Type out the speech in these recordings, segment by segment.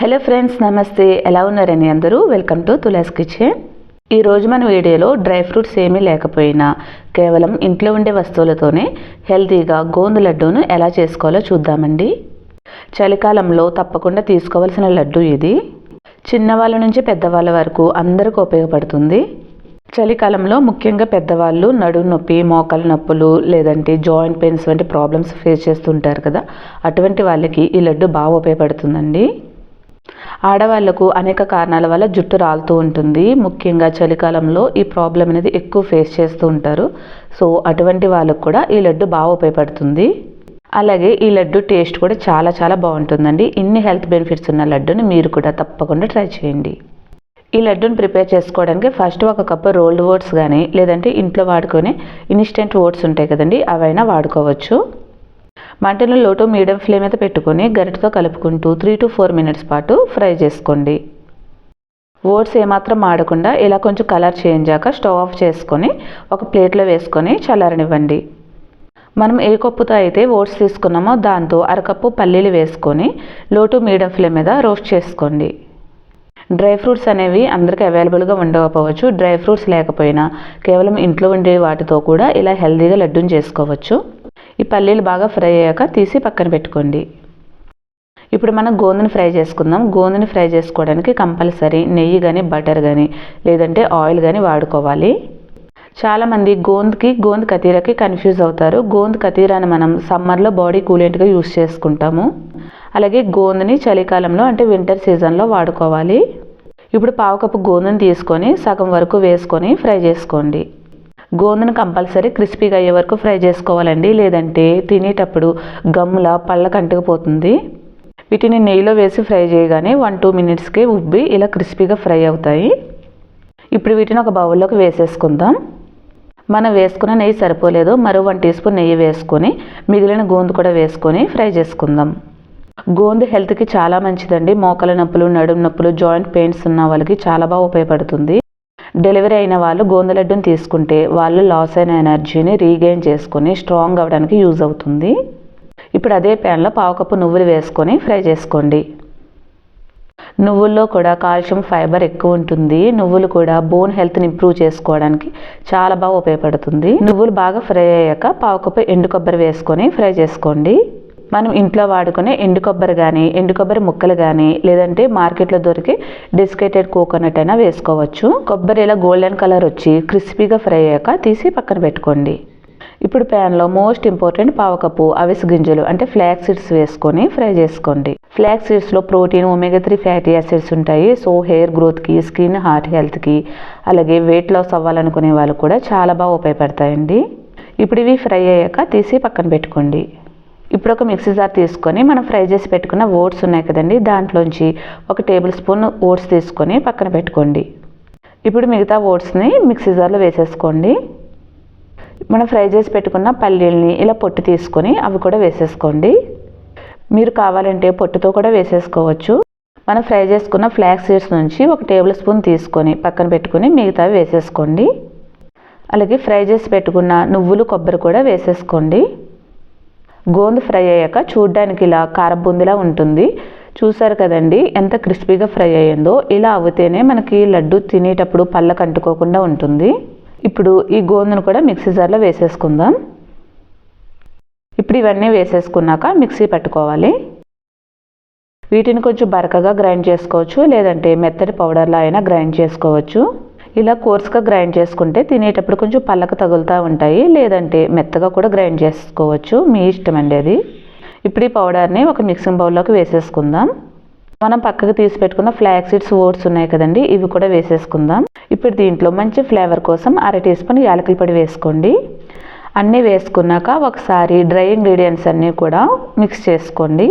Hello friends నమస్తే. ఎలా ఉన్నారని అందరూ? వెల్కమ్ టు తులాస్ కిచెన్ ఈరోజు మన వీడియోలో డ్రై ఫ్రూట్స్ ఏమీ లేకపోయినా కేవలం ఇంట్లో ఉండే వస్తువులతోనే హెల్తీగా గోందు లడ్డూను ఎలా చేసుకోవాలో చూద్దామండి. చలికాలంలో తప్పకుండా తీసుకోవాల్సిన లడ్డు ఇది. చిన్నవాళ్ళ నుంచి పెద్దవాళ్ళ వరకు అందరికీ ఉపయోగపడుతుంది. చలికాలంలో ముఖ్యంగా పెద్దవాళ్ళు నడుము నొప్పి మోకాలు నొప్పులు లేదంటే జాయింట్ పెయిన్స్ వంటి ప్రాబ్లమ్స్ ఫేస్ చేస్తుంటారు కదా అటువంటి వాళ్ళకి ఈ లడ్డు బాగా ఉపయోగపడుతుందండి. ఆడవాళ్ళకు అనేక కారణాల వల్ల జుట్టు రాలుతూ ఉంటుంది. ముఖ్యంగా చలికాలంలో ఈ ప్రాబ్లం అనేది ఎక్కువ ఫేస్ చేస్తూ ఉంటారు. సో అటువంటి వాళ్ళకు కూడా ఈ లడ్డు బాగా ఉపయోగపడుతుంది. అలాగే ఈ లడ్డు టేస్ట్ కూడా చాలా చాలా బాగుంటుందండి. ఇన్ని హెల్త్ బెనిఫిట్స్ ఉన్న లడ్డుని మీరు కూడా తప్పకుండా ట్రై చేయండి. ఈ లడ్డూని ప్రిపేర్ చేసుకోవడానికి ఫస్ట్ ఒక కప్పు రోల్డ్ ఓట్స్ కానీ లేదంటే ఇంట్లో వాడుకొని ఇన్స్టెంట్ ఓట్స్ ఉంటాయి కదండి అవైనా వాడుకోవచ్చు. మంటను లోటు మీడియం ఫ్లేమ్ మీద పెట్టుకొని గరిటతో కలుపుకుంటూ త్రీ టు ఫోర్ మినిట్స్ పాటు ఫ్రై చేసుకోండి. ఓట్స్ ఏమాత్రం మాడకుండా ఇలా కొంచెం కలర్ చేంజ్ అయ్యాక స్టవ్ ఆఫ్ చేసుకొని ఒక ప్లేట్లో వేసుకొని చల్లారనివ్వండి. మనం ఏ కప్పుతో అయితే ఓట్స్ తీసుకున్నామో దాంతో అరకప్పు పల్లీలు వేసుకొని లోటు మీడియం ఫ్లేమ్ మీద రోస్ట్ చేసుకోండి. డ్రై ఫ్రూట్స్ అనేవి అందరికీ అవైలబుల్గా ఉండకపోవచ్చు. డ్రై ఫ్రూట్స్ లేకపోయినా కేవలం ఇంట్లో ఉండే వాటితో కూడా ఇలా హెల్తీగా లడ్డూని చేసుకోవచ్చు. పల్లీలు బాగా ఫ్రై అయ్యాక తీసి పక్కన పెట్టుకోండి. ఇప్పుడు మనం గోందుని ఫ్రై చేసుకుందాం. గోందని ఫ్రై చేసుకోవడానికి కంపల్సరీ నెయ్యి కానీ బటర్ కానీ లేదంటే ఆయిల్ కానీ వాడుకోవాలి. చాలామంది గోంద్కి గోంద్ కతీరాకి కన్ఫ్యూజ్ అవుతారు. గోంద్ కతీరాని మనం సమ్మర్లో బాడీ కూలెంట్గా యూస్ చేసుకుంటాము. అలాగే గోందని చలికాలంలో అంటే వింటర్ సీజన్లో వాడుకోవాలి. ఇప్పుడు పావు కప్పు గోందుని తీసుకొని సగం వరకు వేసుకొని ఫ్రై చేసుకోండి. గోందని కంపల్సరీ క్రిస్పీగా అయ్యే వరకు ఫ్రై చేసుకోవాలండి. లేదంటే తినేటప్పుడు గమ్ముల పళ్ళ కంటుకుపోతుంది వీటిని నెయ్యిలో వేసి ఫ్రై చేయగానే వన్ టూ మినిట్స్కి ఉబ్బి ఇలా క్రిస్పీగా ఫ్రై అవుతాయి. ఇప్పుడు వీటిని ఒక బౌల్లోకి వేసేసుకుందాం. మనం వేసుకున్న నెయ్యి సరిపోలేదు. మరో వన్ టీ స్పూన్ నెయ్యి వేసుకొని మిగిలిన గోందు కూడా వేసుకొని ఫ్రై చేసుకుందాం. గోందు హెల్త్కి చాలా మంచిదండి. మోకాల నొప్పులు నడుము నొప్పులు జాయింట్ పెయిన్స్ ఉన్న వాళ్ళకి చాలా బాగా ఉపయోగపడుతుంది. డెలివరీ అయిన వాళ్ళు గోందలడ్డును తీసుకుంటే వాళ్ళు లాస్ అయిన ఎనర్జీని రీగెయిన్ చేసుకొని స్ట్రాంగ్ అవ్వడానికి యూజ్ అవుతుంది. ఇప్పుడు అదే ప్యాన్లో పావుకప్పు నువ్వులు వేసుకొని ఫ్రై చేసుకోండి. నువ్వుల్లో కూడా కాల్షియం ఫైబర్ ఎక్కువ ఉంటుంది. నువ్వులు కూడా బోన్ హెల్త్ని ఇంప్రూవ్ చేసుకోవడానికి చాలా బాగా ఉపయోగపడుతుంది. నువ్వులు బాగా ఫ్రై అయ్యాక పావుకప్పు ఎండు కొబ్బరి వేసుకొని ఫ్రై చేసుకోండి. మనం ఇంట్లో వాడుకునే ఎండు కొబ్బరి కానీ ఎండు కొబ్బరి ముక్కలు కానీ లేదంటే మార్కెట్లో దొరికి డిస్కేటెడ్ కోకోనట్ అయినా వేసుకోవచ్చు. కొబ్బరి ఇలా గోల్డెన్ కలర్ వచ్చి క్రిస్పీగా ఫ్రై అయ్యాక తీసి పక్కన పెట్టుకోండి. ఇప్పుడు ప్యాన్లో మోస్ట్ ఇంపార్టెంట్ పావకప్పు అవిసె గింజలు అంటే ఫ్లాక్ సీడ్స్ వేసుకొని ఫ్రై చేసుకోండి. Flax సీడ్స్లో protein omega three fatty acids ఉంటాయి. సో హెయిర్ గ్రోత్కి స్కిన్ హార్ట్ హెల్త్కి అలాగే వెయిట్ లాస్ అవ్వాలనుకునే వాళ్ళు కూడా చాలా బాగా ఉపయోగపడతాయండి. ఇప్పుడు ఇవి ఫ్రై అయ్యాక తీసి పక్కన పెట్టుకోండి. ఇప్పుడు ఒక మిక్సీ జార్ తీసుకొని మనం ఫ్రై చేసి పెట్టుకున్న ఓట్స్ ఉన్నాయి కదండి దాంట్లోంచి ఒక టేబుల్ స్పూన్ ఓట్స్ తీసుకొని పక్కన పెట్టుకోండి. ఇప్పుడు మిగతా ఓట్స్ని మిక్సీ జార్లో వేసేసుకోండి. మనం ఫ్రై చేసి పెట్టుకున్న పల్లీల్ని ఇలా పొట్టు తీసుకొని అవి కూడా వేసేసుకోండి. మీరు కావాలంటే పొట్టుతో కూడా వేసేసుకోవచ్చు. మనం ఫ్రై చేసుకున్న ఫ్లాక్ సీడ్స్ నుంచి ఒక టేబుల్ స్పూన్ తీసుకొని పక్కన పెట్టుకుని మిగతావి వేసేసుకోండి. అలాగే ఫ్రై చేసి పెట్టుకున్న నువ్వులు కొబ్బరి కూడా వేసేసుకోండి. గోందు ఫ్రై అయ్యాక చూడ్డానికి ఇలా కారబూందిలా ఉంటుంది. చూసారు కదండి ఎంత క్రిస్పీగా ఫ్రై అయ్యిందో. ఇలా అవుతేనే మనకి లడ్డు తినేటప్పుడు పళ్ళకు అంటుకోకుండా ఉంటుంది. ఇప్పుడు ఈ గోందును కూడా మిక్సీ జార్లో వేసేసుకుందాం. ఇప్పుడు ఇవన్నీ వేసేసుకున్నాక మిక్సీ పట్టుకోవాలి. వీటిని కొంచెం బరకగా గ్రైండ్ చేసుకోవచ్చు లేదంటే మెత్తటి పౌడర్లా అయినా గ్రైండ్ చేసుకోవచ్చు. ఇలా కోర్స్గా గ్రైండ్ చేసుకుంటే తినేటప్పుడు కొంచెం పళ్ళకు తగులుతూ ఉంటాయి లేదంటే మెత్తగా కూడా గ్రైండ్ చేసుకోవచ్చు. మీ ఇష్టం అండి అది. ఇప్పుడు ఈ పౌడర్ని ఒక మిక్సింగ్ బౌల్లోకి వేసేసుకుందాం. మనం పక్కకు తీసి పెట్టుకున్న ఫ్లాక్ సీడ్స్ ఓట్స్ ఉన్నాయి కదండి ఇవి కూడా వేసేసుకుందాం. ఇప్పుడు దీంట్లో మంచి ఫ్లేవర్ కోసం అర టీ స్పూన్ యాలకుల పొడి వేసుకోండి. అన్నీ వేసుకున్నాక ఒకసారి డ్రై ఇంగ్రీడియంట్స్ అన్నీ కూడా మిక్స్ చేసుకోండి.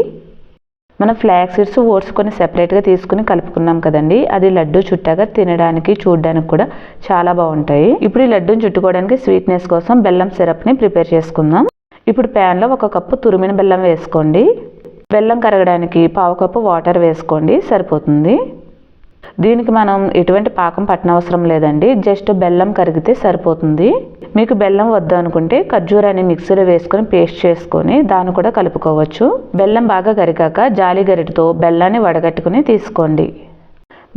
మనం ఫ్లాక్ సీడ్స్ ఓట్స్ కొన్ని సెపరేట్గా తీసుకుని కలుపుకున్నాం కదండి. అది లడ్డు చుట్టాగా తినడానికి చూడడానికి కూడా చాలా బాగుంటాయి. ఇప్పుడు ఈ లడ్డూని చుట్టుకోవడానికి స్వీట్నెస్ కోసం బెల్లం సిరప్ని ప్రిపేర్ చేసుకుందాం. ఇప్పుడు ప్యాన్లో ఒక కప్పు తురిమిన బెల్లం వేసుకోండి. బెల్లం కరగడానికి పావు కప్పు వాటర్ వేసుకోండి. సరిపోతుంది. దీనికి మనం ఎటువంటి పాకం పట్టనవసరం లేదండి. జస్ట్ బెల్లం కరిగితే సరిపోతుంది. మీకు బెల్లం వద్దు అనుకుంటే ఖర్జూరాన్ని మిక్సీలో వేసుకొని పేస్ట్ చేసుకొని దాన్ని కూడా కలుపుకోవచ్చు. బెల్లం బాగా కరిగాక జాలి గరిటతో బెల్లాన్ని వడగట్టుకుని తీసుకోండి.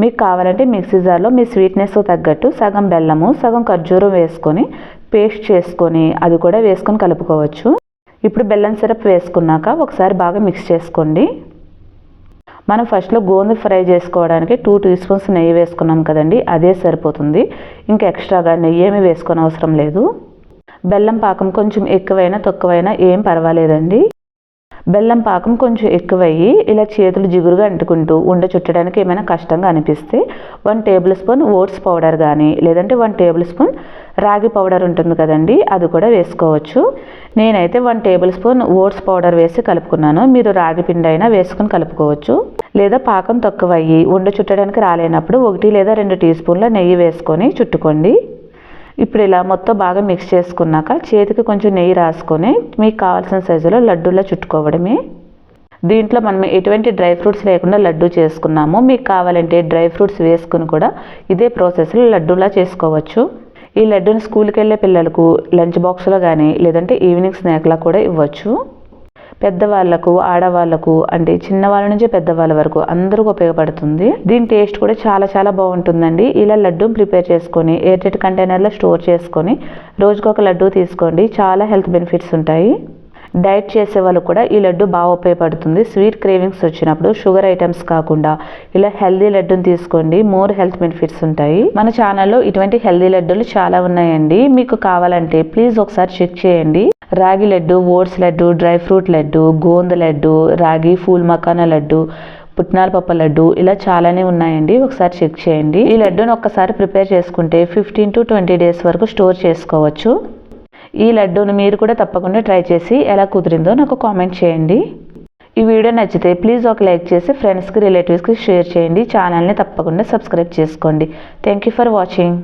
మీకు కావాలంటే మిక్సీ జార్లో మీ స్వీట్నెస్ తగ్గట్టు సగం బెల్లము సగం ఖర్జూరం వేసుకొని పేస్ట్ చేసుకొని అది కూడా వేసుకొని కలుపుకోవచ్చు. ఇప్పుడు బెల్లం సిరప్ వేసుకున్నాక ఒకసారి బాగా మిక్స్ చేసుకోండి. మనం ఫస్ట్లో గోందు ఫ్రై చేసుకోవడానికి టూ టీ స్పూన్స్ నెయ్యి వేసుకున్నాం కదండి అదే సరిపోతుంది. ఇంకా ఎక్స్ట్రాగా నెయ్యి ఏమి వేసుకొని అవసరం లేదు. బెల్లం పాకం కొంచెం ఎక్కువైనా తక్కువైనా ఏం పర్వాలేదండి. బెల్లం పాకం కొంచెం ఎక్కువయ్యి ఇలా చేతులు జిగురుగా అంటుకుంటూ ఉండ చుట్టడానికి ఏమైనా కష్టంగా అనిపిస్తే one tablespoon oats powder కానీ లేదంటే one tablespoon ragi powder ఉంటుంది కదండి అది కూడా వేసుకోవచ్చు. నేనైతే one tablespoon oats powder వేసి కలుపుకున్నాను. మీరు రాగి పిండి అయినా వేసుకొని కలుపుకోవచ్చు. లేదా పాకం తక్కువ అయ్యి ఉండ చుట్టడానికి రాలేనప్పుడు ఒకటి లేదా రెండు టీ స్పూన్ల నెయ్యి వేసుకొని చుట్టుకోండి. ఇప్పుడు ఇలా మొత్తం బాగా మిక్స్ చేసుకున్నాక చేతికి కొంచెం నెయ్యి రాసుకొని మీకు కావాల్సిన సైజులో లడ్డూలా చుట్టుకోవడమే. దీంట్లో మనం ఎటువంటి డ్రై ఫ్రూట్స్ లేకుండా లడ్డు చేసుకున్నాము. మీకు కావాలంటే డ్రై ఫ్రూట్స్ వేసుకుని కూడా ఇదే ప్రాసెస్లో లడ్డూలా చేసుకోవచ్చు. ఈ లడ్డూని స్కూల్కి వెళ్ళే పిల్లలకు లంచ్ బాక్స్లో కానీ లేదంటే ఈవినింగ్ స్నాక్లా కూడా ఇవ్వచ్చు. పెద్దవాళ్ళకు ఆడవాళ్ళకు అంటే చిన్నవాళ్ళ నుంచి పెద్దవాళ్ళ వరకు అందరికీ ఉపయోగపడుతుంది. దీని టేస్ట్ కూడా చాలా చాలా బాగుంటుందండి. ఇలా లడ్డు ప్రిపేర్ చేసుకొని ఎయిర్టెట్ కంటైనర్లో స్టోర్ చేసుకొని రోజుకొక లడ్డు తీసుకోండి. చాలా హెల్త్ బెనిఫిట్స్ ఉంటాయి. డైట్ చేసే వాళ్ళు కూడా ఈ లడ్డు బాగా ఉపయోగపడుతుంది. స్వీట్ క్రేవింగ్స్ వచ్చినప్పుడు షుగర్ ఐటమ్స్ కాకుండా ఇలా హెల్దీ లడ్డుని తీసుకోండి. మోర్ హెల్త్ బెనిఫిట్స్ ఉంటాయి. మన ఛానల్లో ఇటువంటి హెల్దీ లడ్డూలు చాలా ఉన్నాయండి. మీకు కావాలంటే ప్లీజ్ ఒకసారి చెక్ చేయండి. Ragi laddu oats laddu dry fruit laddu gond laddu ragi phool makhana laddu పుట్నాల పప్ప లడ్డు ఇలా చాలానే ఉన్నాయండి. ఒకసారి చెక్ చేయండి. ఈ లడ్డూని ఒక్కసారి ప్రిపేర్ చేసుకుంటే ఫిఫ్టీన్ టు ట్వంటీ డేస్ వరకు స్టోర్ చేసుకోవచ్చు. ఈ లడ్డూని మీరు కూడా తప్పకుండా ట్రై చేసి ఎలా కుదిరిందో నాకు కామెంట్ చేయండి. ఈ వీడియో నచ్చితే ప్లీజ్ ఒక లైక్ చేసి ఫ్రెండ్స్కి రిలేటివ్స్కి షేర్ చేయండి. ఛానల్ని తప్పకుండా సబ్స్క్రైబ్ చేసుకోండి. Thank you for watching.